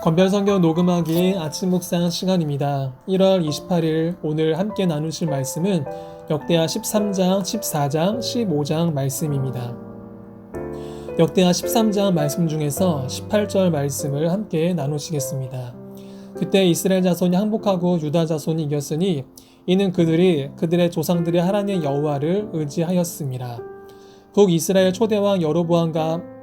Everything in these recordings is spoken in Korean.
건별성경 녹음하기 아침 묵상 시간입니다. 1월 28일 오늘 함께 나누실 말씀은 역대하 13장, 14장, 15장 말씀입니다. 역대하 13장 말씀 중에서 18절 말씀을 함께 나누시겠습니다. 그때 이스라엘 자손이 항복하고 유다 자손이 이겼으니 이는 그들이 그들의 조상들의 하나님 여호와를 의지하였습니다. 북 이스라엘 초대왕 여로보암과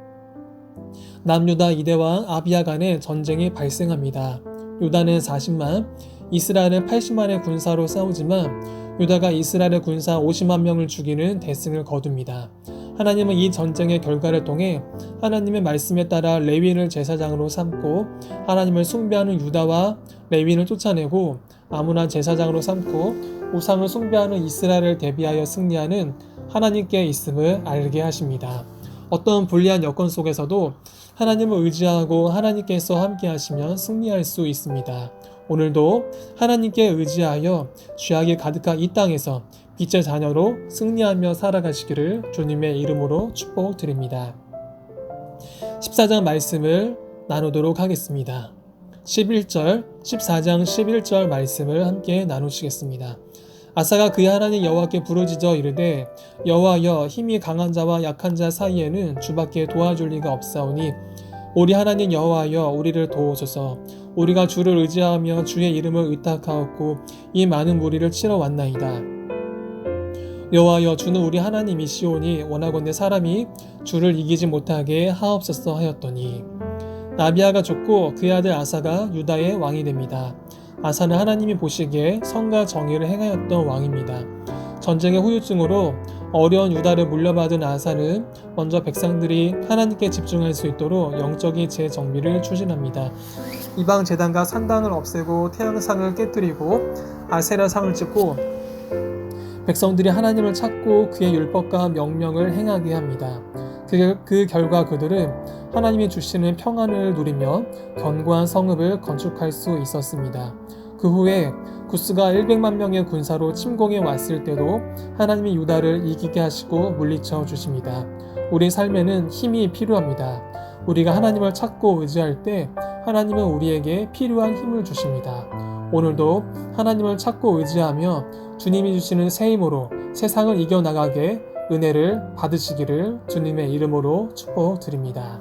남유다 이대왕 아비야 간의 전쟁이 발생합니다. 유다는 40만, 이스라엘은 80만의 군사로 싸우지만 유다가 이스라엘의 군사 50만 명을 죽이는 대승을 거둡니다. 하나님은 이 전쟁의 결과를 통해 하나님의 말씀에 따라 레위인을 제사장으로 삼고 하나님을 숭배하는 유다와 레위인을 쫓아내고 아무나 제사장으로 삼고 우상을 숭배하는 이스라엘을 대비하여 승리하는 하나님께 있음을 알게 하십니다. 어떤 불리한 여건 속에서도 하나님을 의지하고 하나님께서 함께 하시면 승리할 수 있습니다. 오늘도 하나님께 의지하여 죄악이 가득한 이 땅에서 빛의 자녀로 승리하며 살아가시기를 주님의 이름으로 축복드립니다. 14장 말씀을 나누도록 하겠습니다. 11절, 14장 11절 말씀을 함께 나누시겠습니다. 아사가 그의 하나님 여호와께 부르짖어 이르되 여호와여 힘이 강한 자와 약한 자 사이에는 주밖에 도와줄 리가 없사오니 우리 하나님 여호와여 우리를 도우소서. 우리가 주를 의지하며 주의 이름을 의탁하였고 이 많은 무리를 치러 왔나이다. 여호와여 주는 우리 하나님이시오니 원하건대 사람이 주를 이기지 못하게 하옵소서 하였더니. 나비아가 죽고 그의 아들 아사가 유다의 왕이 됩니다. 아사는 하나님이 보시기에 성과 정의를 행하였던 왕입니다. 전쟁의 후유증으로 어려운 유다를 물려받은 아사는 먼저 백성들이 하나님께 집중할 수 있도록 영적인 재정비를 추진합니다. 이방 재단과 산당을 없애고 태양상을 깨뜨리고 아세라 상을 찍고 백성들이 하나님을 찾고 그의 율법과 명령을 행하게 합니다. 그, 그 결과 그들은 하나님이 주시는 평안을 누리며 견고한 성읍을 건축할 수 있었습니다. 그 후에 구스가 100만 명의 군사로 침공해 왔을 때도 하나님이 유다를 이기게 하시고 물리쳐 주십니다. 우리 삶에는 힘이 필요합니다. 우리가 하나님을 찾고 의지할 때 하나님은 우리에게 필요한 힘을 주십니다. 오늘도 하나님을 찾고 의지하며 주님이 주시는 새 힘으로 세상을 이겨나가게 은혜를 받으시기를 주님의 이름으로 축복드립니다.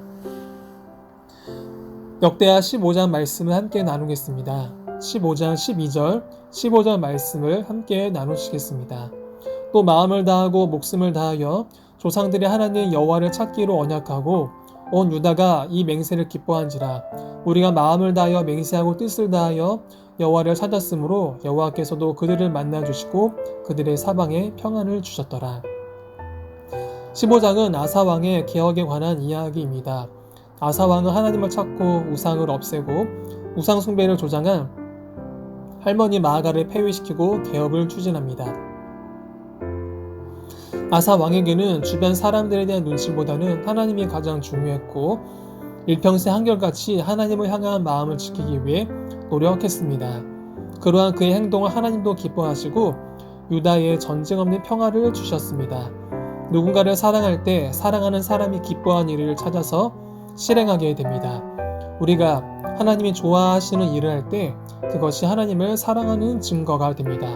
역대하 15장 말씀을 함께 나누겠습니다. 15장 12절, 15절 말씀을 함께 나누시겠습니다. 또 마음을 다하고 목숨을 다하여 조상들이 하나님 여호와를 찾기로 언약하고 온 유다가 이 맹세를 기뻐한지라 우리가 마음을 다하여 맹세하고 뜻을 다하여 여호와를 찾았으므로 여호와께서도 그들을 만나 주시고 그들의 사방에 평안을 주셨더라. 15장은 아사 왕의 개혁에 관한 이야기입니다. 아사 왕은 하나님을 찾고 우상을 없애고 우상 숭배를 조장한 할머니 마아가를 폐위시키고 개혁을 추진합니다. 아사 왕에게는 주변 사람들에 대한 눈치보다는 하나님이 가장 중요했고 일평생 한결같이 하나님을 향한 마음을 지키기 위해 노력했습니다. 그러한 그의 행동을 하나님도 기뻐하시고 유다에 전쟁 없는 평화를 주셨습니다. 누군가를 사랑할 때 사랑하는 사람이 기뻐한 일을 찾아서 실행하게 됩니다. 우리가 하나님이 좋아하시는 일을 할 때 그것이 하나님을 사랑하는 증거가 됩니다.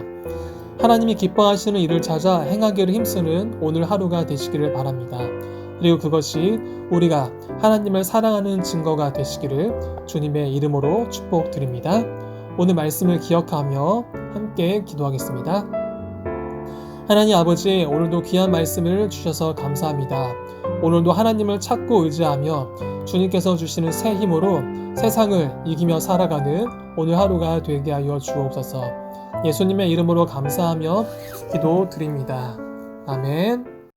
하나님이 기뻐하시는 일을 찾아 행하기를 힘쓰는 오늘 하루가 되시기를 바랍니다. 그리고 그것이 우리가 하나님을 사랑하는 증거가 되시기를 주님의 이름으로 축복드립니다. 오늘 말씀을 기억하며 함께 기도하겠습니다. 하나님 아버지, 오늘도 귀한 말씀을 주셔서 감사합니다. 오늘도 하나님을 찾고 의지하며 주님께서 주시는 새 힘으로 세상을 이기며 살아가는 오늘 하루가 되게 하여 주옵소서. 예수님의 이름으로 감사하며 기도 드립니다. 아멘.